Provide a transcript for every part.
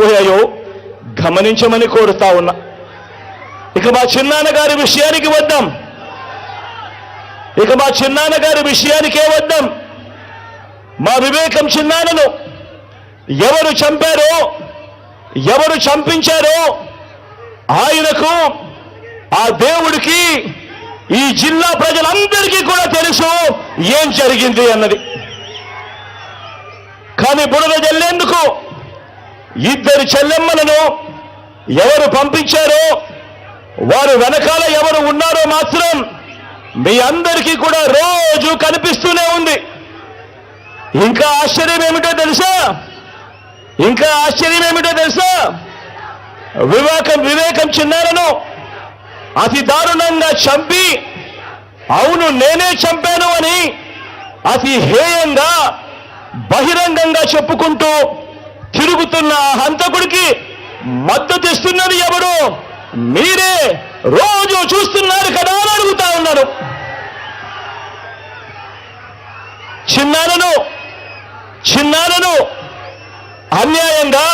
జరిగిపోయాయో గమనించమని కోరుతా ఉన్నా. ఇక మా చిన్నాన్న గారి విషయానికి వద్దాం. ఇక మా చిన్నాన్న గారి విషయానికే వద్దాం. మా వివేకం చిన్నాన్నను ఎవరు చంపారో ఎవరు చంపించారో ఆయనకు ఆ దేవుడికి ఈ జిల్లా ప్రజలందరికీ కూడా తెలుసు ఏం జరిగింది అన్నది. కానీ బుడద జల్లేందుకు ఇద్దరు చెల్లెమ్మలను ఎవరు పంపించారో వారు వెనకాల ఎవరు ఉన్నారో మాత్రం మీ అందరికీ కూడా రోజు కనిపిస్తూనే ఉంది. ఇంకా ఆశ్చర్యం ఏమిటో తెలుసా? ఇంకా ఆశ్చర్యం ఏమిటో తెలుసా? వివేకం వివేకం చిన్నారను అతి దారుణంగా చంపి అవును నేనే చంపాను అని అతి హేయంగా బహిరంగంగా చెప్పుకుంటూ తిరుగుతున్న హంతకుడికి మద్దతు ఇస్తున్నది ఎవరు? మీరే. రోజు చూస్తున్నారు కదా అని అడుగుతా ఉన్నారు చిన్నాలను చిన్నాలను అన్యాయంగా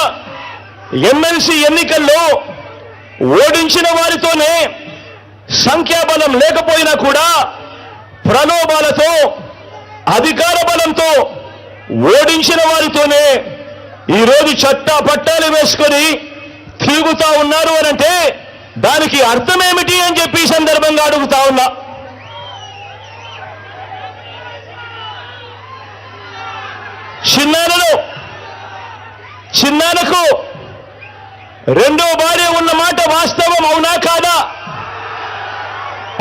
ఎమ్మెల్సీ ఎన్నికల్లో ఓడించిన వారితోనే సంఖ్యాబలం లేకపోయినా కూడా ప్రలోభాలతో అధికార బలంతో ఓడించిన వారితోనే ఈరోజు చట్టా పట్టాలు వేసుకొని తిరుగుతా ఉన్నారు అనంటే దానికి అర్థమేమిటి అని చెప్పి సందర్భంగా అడుగుతా ఉన్నా. చిన్నారను చిన్నారకు రెండో భార్య ఉన్న మాట వాస్తవం అవునా కాదా?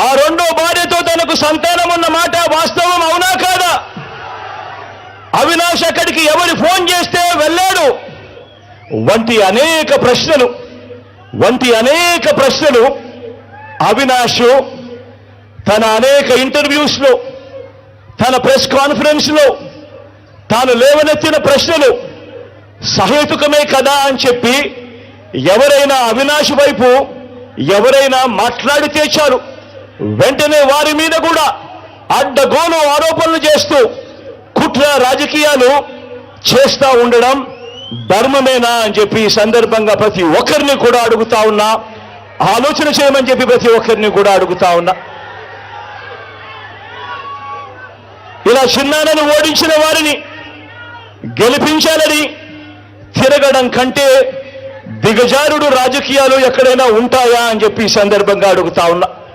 ఆ రెండో భార్యతో తనకు సంతానం ఉన్న మాట వాస్తవం అవునా కాదా? అవినాష్ అక్కడికి ఎవరు ఫోన్ చేస్తే వంటి అనేక ప్రశ్నలు వంటి అనేక ప్రశ్నలు అవినాష్ తన అనేక ఇంటర్వ్యూస్లో తన ప్రెస్ కాన్ఫరెన్స్లో తాను లేవనెత్తిన ప్రశ్నలు సహేతుకమే కదా అని చెప్పి ఎవరైనా అవినాష్ వైపు ఎవరైనా మాట్లాడితే చాలు. వెంటనే వారి మీద కూడా అడ్డగోలు ఆరోపణలు చేస్తూ కుట్ర రాజకీయాలు చేస్తా ఉండడం ధర్మమేనా అని చెప్పి ఈ సందర్భంగా ప్రతి ఒక్కరిని కూడా అడుగుతా ఉన్నా. ఆలోచన చేయమని చెప్పి ప్రతి ఒక్కరిని కూడా అడుగుతా ఉన్నా. ఇలా చిన్నానని ఓడించిన వారిని గెలిపించాలని తిరగడం కంటే దిగజారుడు రాజకీయాలు ఎక్కడైనా ఉంటాయా అని చెప్పి ఈ సందర్భంగా అడుగుతా ఉన్నా.